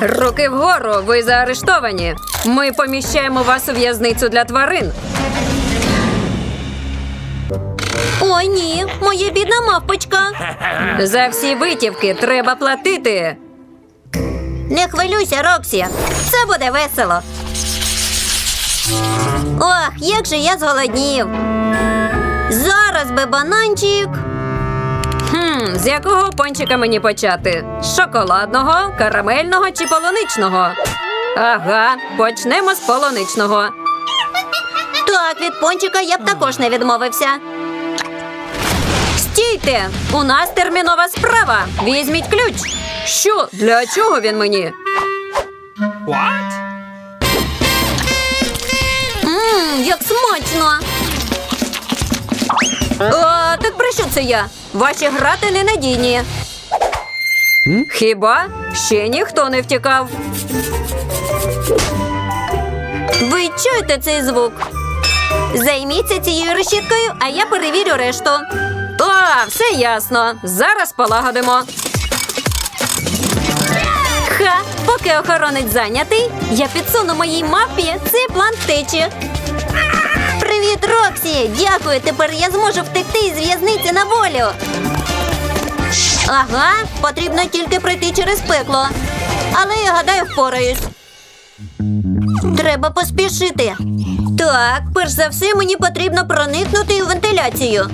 Руки вгору, ви заарештовані. Ми поміщаємо вас у в'язницю для тварин. Ой, ні, моя бідна мавпочка. За всі витівки треба платити. Не хвилюйся, Роксі. Це буде весело. Ох, як же я зголоднів. Зараз би бананчик. З якого пончика мені почати? З шоколадного, карамельного чи полуничного? Ага, почнемо з полуничного. Так, від пончика я б також не відмовився. Стійте! У нас термінова справа. Візьміть ключ. Що? Для чого він мені? Ммм, як смачно. А, так це я? Ваші грати ненадійні. Хіба ще ніхто не втікав? Ви чуєте цей звук? Займіться цією решіткою, а я перевірю решту. А, все ясно. Зараз полагодимо. Ха, поки охоронець зайнятий, я підсуну моїй мапі цей план втечі. Привіт, Роксі! Дякую, тепер я зможу втекти із в'язниці на волю. Ага, потрібно тільки пройти через пекло. Але я гадаю, впораюсь. Треба поспішити. Так, перш за все, мені потрібно проникнути у вентиляцію.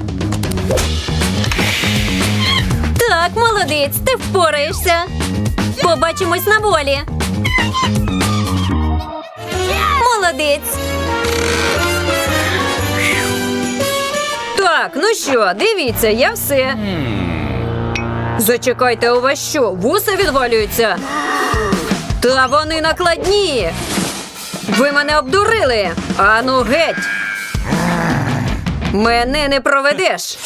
Так, молодець, ти впораєшся. Побачимось на волі. Молодець. Так, ну що, дивіться, я все. Зачекайте, у вас що? Вуса відвалюються? Та вони накладні. Ви мене обдурили. Ану геть. Мене не проведеш.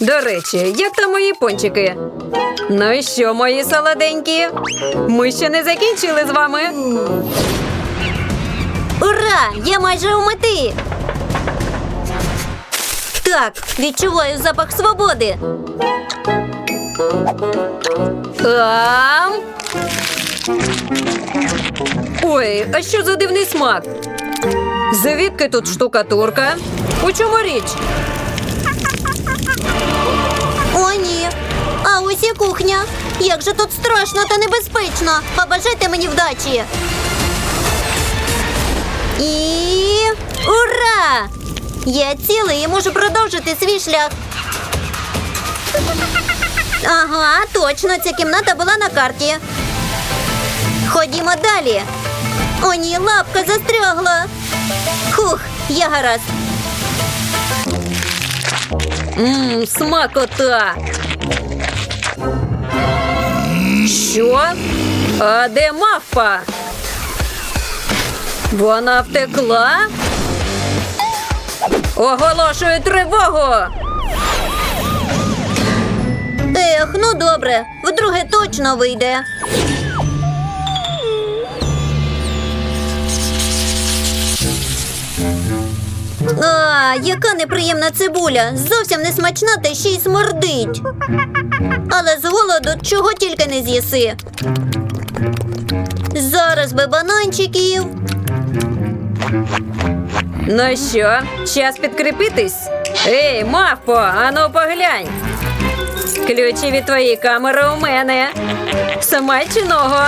До речі, як там мої пончики? Ну і що, мої солоденькі? Ми ще не закінчили з вами. Ура! Я майже у мети. Так, відчуваю запах свободи. Ам. Ой, а що за дивний смак? Звідки тут штукатурка? У чому річ? О, ні. А ось і кухня. Як же тут страшно та небезпечно. Побажайте мені вдачі. І ура! Я цілий і можу продовжити свій шлях. Ага, точно, ця кімната була на карті. Ходімо далі. О, ні, лапка застрягла. Хух, я гаразд. Мм, смакота. Що? А де мавпа? Вона втекла? Оголошую тривогу. Ех, ну добре, вдруге точно вийде. А, яка неприємна цибуля. Зовсім не смачна та ще й смердить. Але з голоду чого тільки не з'їси. Зараз би бананчиків. Ну що, час підкріпитись? Ей, мавпо, ану поглянь. Ключі від твоєї камери у мене. Сама чи ного?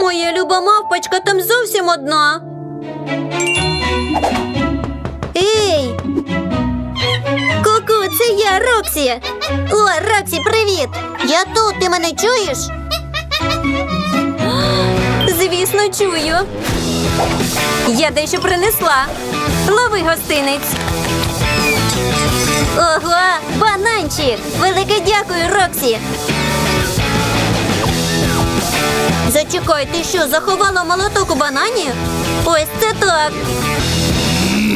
Моя люба мавпочка там зовсім одна. Ей! Ку-ку, це я, Роксі. О, Роксі, привіт! Я тут, ти мене чуєш? Звісно, чую. Я дещо принесла. Лови гостинець. Ого, бананчик! Велике дякую, Роксі. Зачекай, ти що, заховала молоток у банані? Ось це так.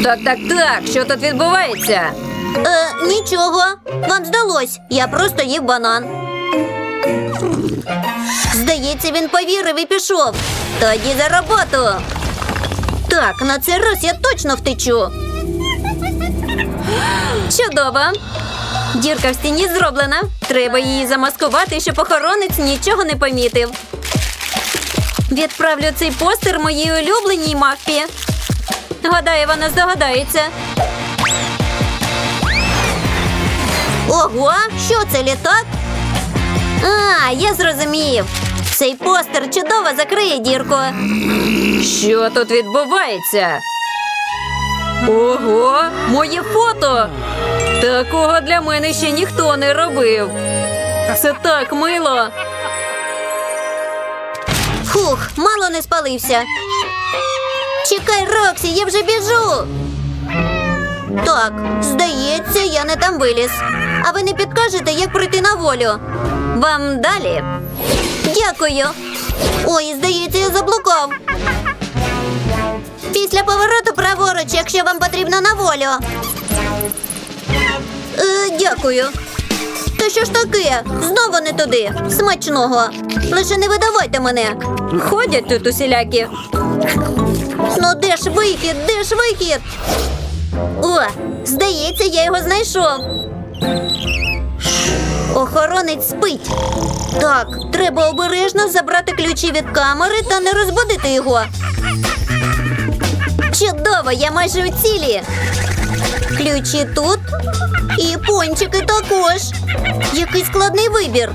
Так, так, так. Що тут відбувається? Е, нічого. Вам здалось, я просто їв банан. Здається, він повірив і пішов. Тоді за роботу. Так, на цей раз я точно втечу. Чудово. Дірка в стіні зроблена. Треба її замаскувати, щоб охоронець нічого не помітив. Відправлю цей постер моїй улюбленій мавпі. Гадаю, вона здогадається. Ого, що це літак? А, я зрозумів. Цей постер чудово закриє дірку. Що тут відбувається? Ого, моє фото! Такого для мене ще ніхто не робив. Це так мило. Фух, мало не спалився. Чекай, Роксі, я вже біжу. Так, здається, я не там виліз. А ви не підкажете, як пройти на волю? Вам далі. Дякую. Ой, здається, я заблукав. Після повороту праворуч, якщо вам потрібно на волю. Е, дякую. Та що ж таке? Знову не туди. Смачного. Лише не видавайте мене. Ходять тут усілякі. Ну де ж вихід? Де ж вихід? О, здається, я його знайшов. Охоронець спить. Так, треба обережно забрати ключі від камери та не розбудити його. Чудово, я майже у цілі. Ключі тут і пончики також. Який складний вибір.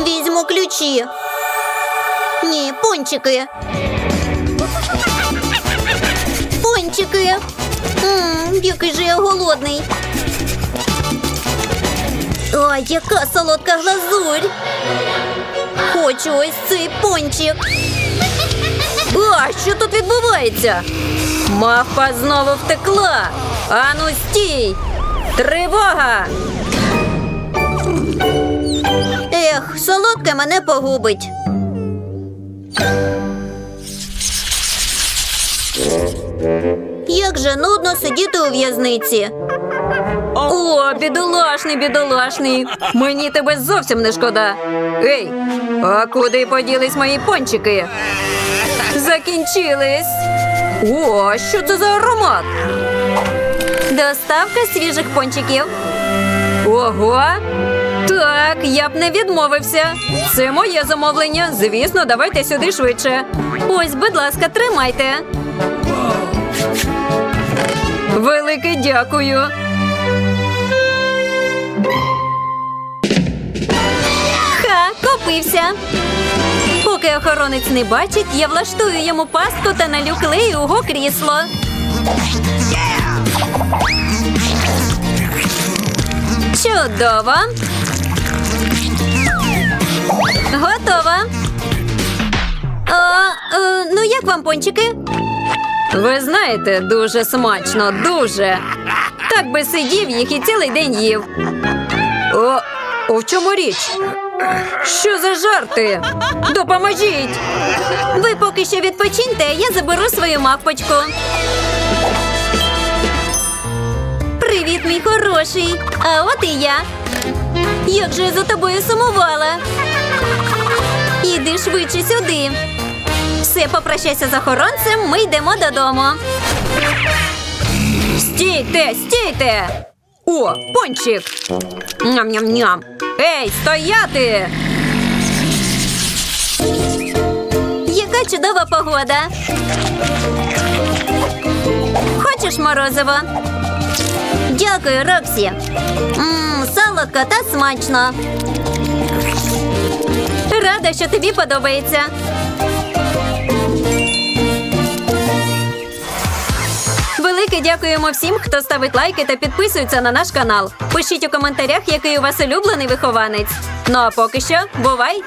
Візьму ключі. Ні, пончики. Пончики. Мм, який же я голодний. Ой, яка солодка глазурь. Хочу ось цей пончик. А, що тут відбувається? Мавпа знову втекла. Ану, стій! Тривога! Ех, солодке мене погубить. Як же нудно сидіти у в'язниці. О, бідолашний, бідолашний. Мені тебе зовсім не шкода. Ей, а куди поділись мої пончики? Закінчились. О, що це за аромат? Доставка свіжих пончиків. Ого. Так, я б не відмовився. Це моє замовлення. Звісно, давайте сюди швидше. Ось, будь ласка, тримайте. Велике дякую. Ха, купився. Поки охоронець не бачить, я влаштую йому пастку та налю клею його крісло. Чудово. Готово. А, е, ну як вам пончики? Ви знаєте, дуже смачно, дуже. Так би сидів їх і цілий день їв. О, о в чому річ? Що за жарти? Допоможіть! Ви поки що відпочиньте, я заберу свою мавпочку. Привіт, мій хороший. А от і я. Як же я за тобою сумувала. Іди швидше сюди. Все, попрощайся з охоронцем, ми йдемо додому. Стійте, стійте! О, пончик! Ням-ням-ням! Ей, стояти! Яка чудова погода. Хочеш морозиво? Дякую, Роксі. Мм, солодко та смачно. Рада, що тобі подобається. Велике дякуємо всім, хто ставить лайки та підписується на наш канал. Пишіть у коментарях, який у вас улюблений вихованець. Ну а поки що, бувай!